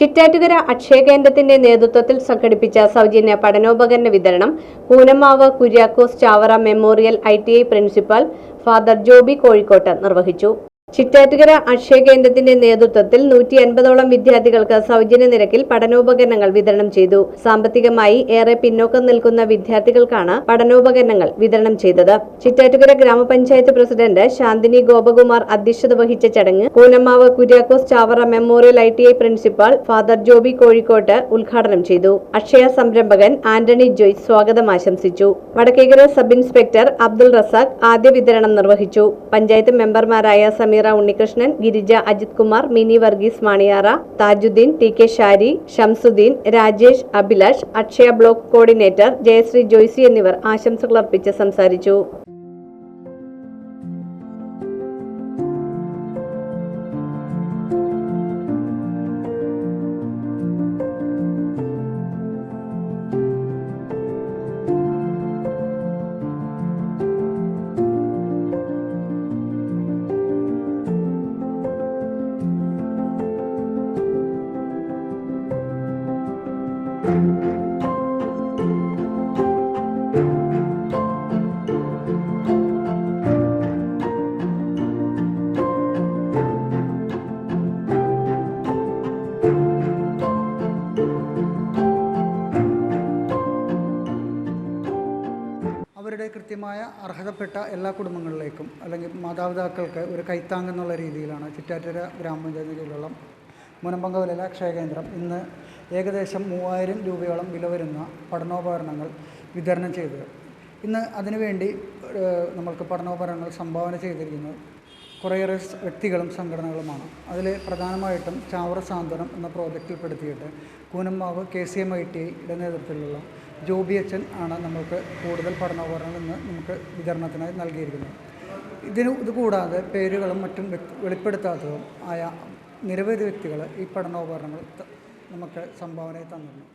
ചിറ്റാറ്റുകര അക്ഷയ കേന്ദ്രത്തിന്റെ നേതൃത്വത്തിൽ സംഘടിപ്പിച്ച സൗജന്യ പഠനോപകരണ വിതരണം Koonammavu Kuriakose Chavara memorial I principal father Joby Kozhikottu നിർവഹിച്ചു. ചിറ്റാറ്റുകര അക്ഷയ കേന്ദ്രത്തിന്റെ നേതൃത്വത്തിൽ നൂറ്റി അൻപതോളം വിദ്യാർത്ഥികൾക്ക് സൗജന്യ നിരക്കിൽ പഠനോപകരണങ്ങൾ വിതരണം ചെയ്തു. സാമ്പത്തികമായി ഏറെ പിന്നോക്കം നിൽക്കുന്ന വിദ്യാർത്ഥികൾക്കാണ് പഠനോപകരണങ്ങൾ വിതരണം ചെയ്തത്. ചിറ്റാറ്റുകര ഗ്രാമപഞ്ചായത്ത് പ്രസിഡന്റ് ശാന്തിനി ഗോപകുമാർ അധ്യക്ഷത വഹിച്ച ചടങ്ങ് Koonammavu Kuriakose Chavara memorial I T I principal father Joby Kozhikottu ഉദ്ഘാടനം ചെയ്തു. അക്ഷയ സംരംഭകൻ ആന്റണി ജോയ് സ്വാഗതം ആശംസിച്ചു. വടക്കേക്കര സബ് ഇൻസ്പെക്ടർ അബ്ദുൾ റസാഖ് ആദ്യ വിതരണം നിർവഹിച്ചു. പഞ്ചായത്ത് മെമ്പർമാരായ Sameera Unnikrishnan Girija Ajith Kumar Mini Varghese Maniyara Thajuddeen T K Shari Shamsuddeen Rajesh Abhilash Akshaya block coordinator Jayasree Joycy എന്നിവർ ആശംസകൾ അർപ്പിച്ച് സംസാരിച്ചു. അവരുടെ കൃത്യമായ അർഹതപ്പെട്ട എല്ലാ കുടുംബങ്ങളിലേക്കും അല്ലെങ്കിൽ മാതാപിതാക്കൾക്ക് ഒരു കൈത്താങ് എന്നുള്ള രീതിയിലാണ് ചിറ്റാറ്റര ഗ്രാമപഞ്ചായത്തിലുള്ള കീഴിലുള്ള അക്ഷയ കേന്ദ്രം ഇന്ന് ഏകദേശം മൂവായിരം രൂപയോളം വില വരുന്ന പഠനോപകരണങ്ങൾ വിതരണം ചെയ്തത്. ഇന്ന് അതിനുവേണ്ടി നമ്മൾക്ക് പഠനോപകരണങ്ങൾ സംഭാവന ചെയ്തിരിക്കുന്നത് കുറേയേറെ വ്യക്തികളും സംഘടനകളുമാണ്. അതിൽ പ്രധാനമായിട്ടും ചാവറ സാന്ത്വനം എന്ന പ്രോജക്റ്റിൽപ്പെടുത്തിയിട്ട് Koonammavu K C M I T ഐയുടെ നേതൃത്വത്തിലുള്ള ജോബി അച്ഛൻ ആണ് നമ്മൾക്ക് കൂടുതൽ പഠനോപകരണങ്ങൾ ഇന്ന് നമുക്ക് വിതരണത്തിനായി നൽകിയിരിക്കുന്നത്. ഇതിന് ഇതുകൂടാതെ പേരുകളും മറ്റും വെളിപ്പെടുത്താത്തതും ആയ നിരവധി വ്യക്തികൾ ഈ പഠനോപകരണങ്ങൾ നമുക്ക് സംഭാവനയെ തന്നിരുന്നു.